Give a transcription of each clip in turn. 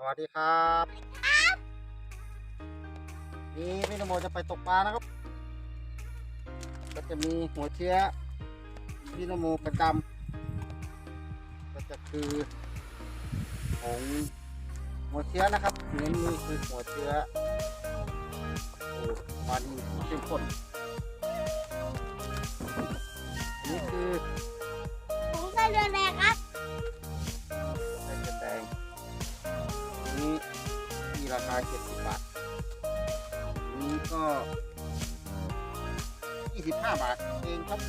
สวัสดีครับนี่พี่นโมจะไปตกปลานะครับ ก็จะมีหัวเชื้อพี่นโมประจำก็จะคือของหัวเชื้อนะครับเน้นนี่คือหัวเชื้อโอ้ปลาดีเข้มข้นอันนี่คือผมใส่เรือแราคา 70 บาท นี้ก็ 25 บาทเองครับ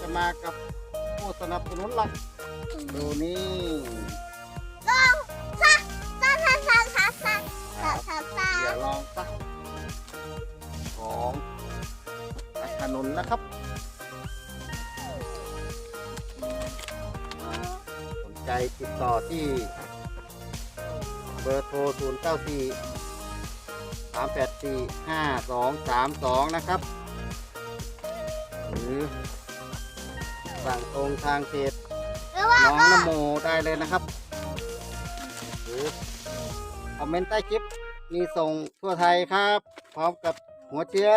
จะมากับผู้สนับสนุนหลักดูนี่เดี๋ยวลองซะของอันนนะครับ สนใจติดต่อที่ เบอร์โทร 0 9 4 3 8 4 5 2 3 2 นะครับ หรือสั่งตรงทางเพจหรือว่าน้องก็นโมได้เลยนะครับ หรือคอมเมนต์ใต้คลิปมีส่งทั่วไทยครับ พร้อมกับหัวเชื้อ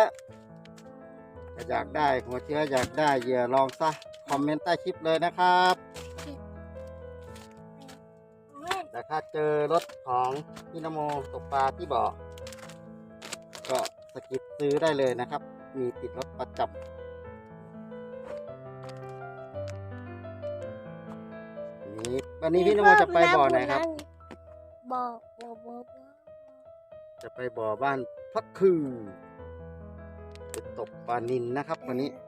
ถ้าอยากได้หัวเชื้ออยากได้เหยื่อลองซะ คอมเมนต์ใต้คลิปเลยนะครับ แต่ถ้าเจอรถของพี่นโมตกปลาที่บ่อก็สกิปซื้อได้เลยนะครับ มีติดรถประจำนี้วันนี้พี่นโมจะไปบ่อไหนครับ บ่อบ่อบ่อจะไปบ่อบ้านพักคือไปตกปลานินนะครับวันนี้น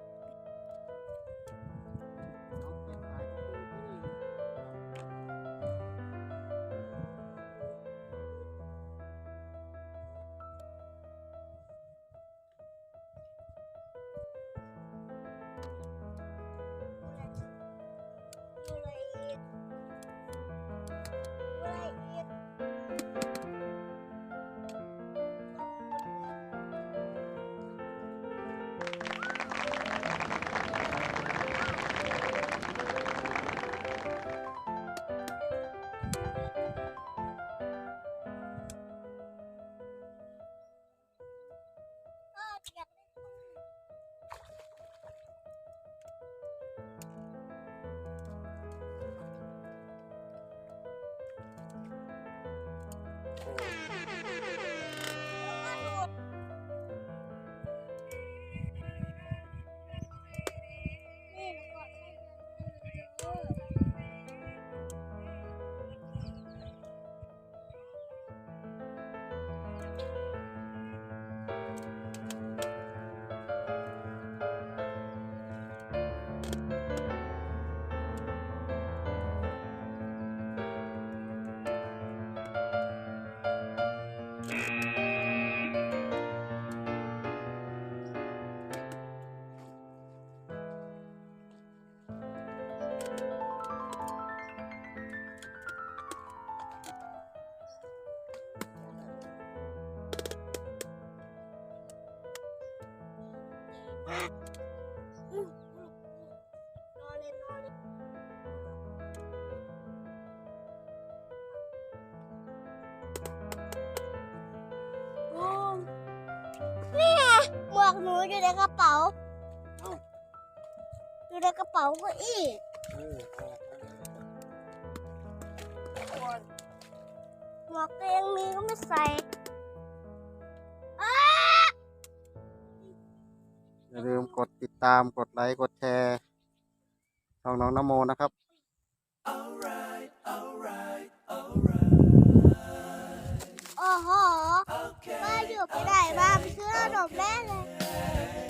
หมวกหนูอยู่ในกระเป๋าเอ้าอยู่ในกระเป๋าเก็อี้เออหมวกตัวเองมีก็ไม่ใส่อ้าอย่าลืมกดติดตามกดไลค์กดแชร์ช่องน้องนโมนะครับโอ้โหมาอยู่ไปไหนมาไปซื้อขนมแม่เลย say.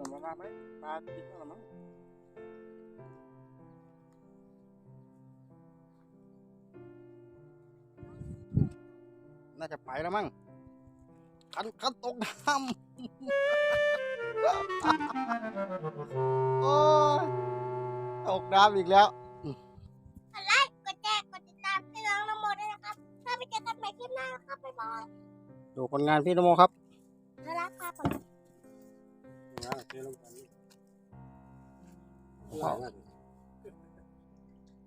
นมมาบ้างไหมปลากินแล้วมั้งน่าจะไปแล้วมั้งคันคันตกน้ำโอ้ยตกน้ำอีกแล้วกดไลค์กดแชร์กดติดตามให้น้องนโมด้วยนะครับถ้าไปเจอกันใหม่คลิปหน้านะครับบ๊ายบายดูผลงานพี่นโมครับ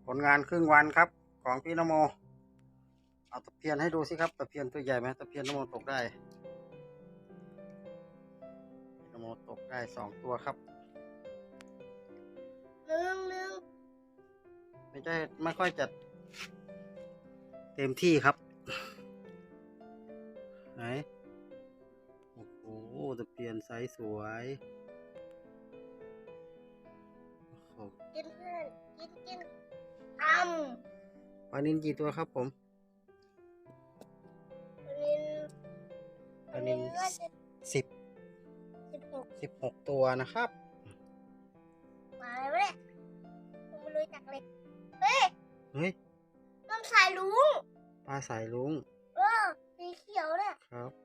ผลงานครึ่งวันครับ ของพี่นโม เอาตะเพียนให้ดูสิครับ ตะเพียนตัวใหญ่ไหมตะเพียนนโมตกได้นโมตกได้สองตัวครับหนึ่งหนึ่งไม่ใช่ไม่ค่อยจะเต็มที่ครับ ไหนโอ้โหตะเพียนไซส์สวยโอ้โหกินเพื่อนกินกินทปลานินกี่ตัวครับผมำลินปลานินว่าจะสิบสิบหกสิบหกตัวนะครับมาแล้วเนี่ยผมไม่รู้จักเลยเฮ้ยเฮ้ยน้ำสายลุงปลาสายลุงเออสีเขียวเนี่ยครับ